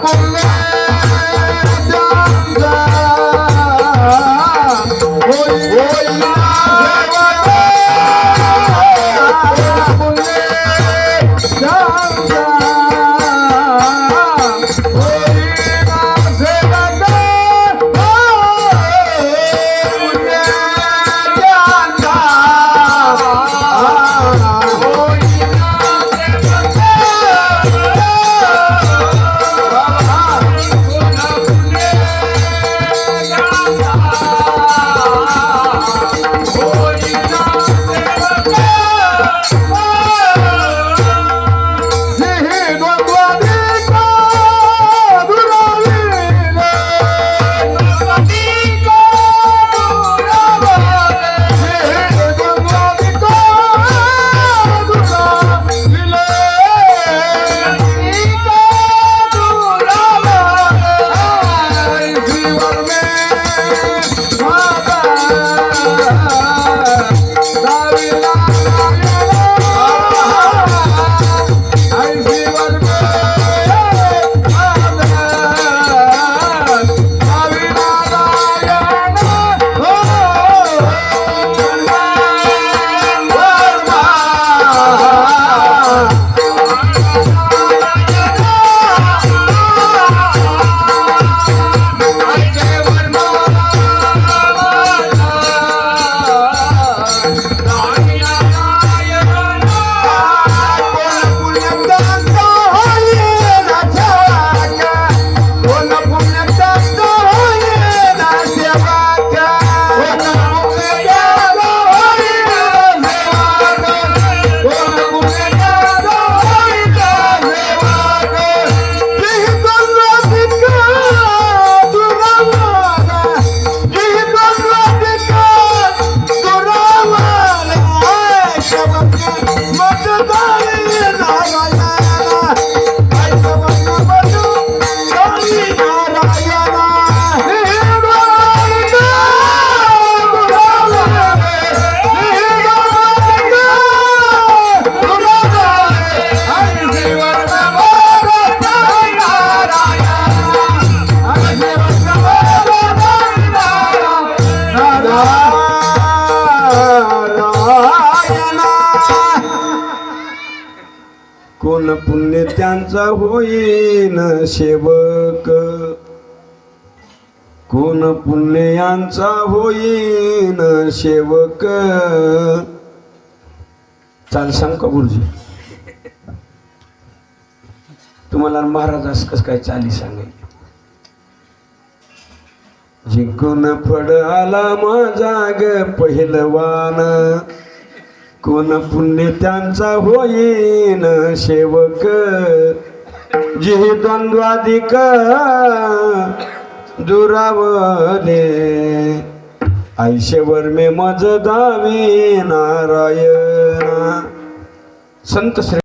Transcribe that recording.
पुण्य त्यांचा कोण पुण्य त्यांचा होईन सेवक? कोण पुण्यांचा होईन सेवक? चाल सांग का गुरुजी? तुम्हाला महाराज कस काय चाली सांगेल जिंकून फड आला माझा ग पहिलवान. कोण पुण्य त्यांचा होईन सेवक जे द्वंद्वाधिक दुरावले आयुष्यभर मे मज दावी नारायण. संत श्री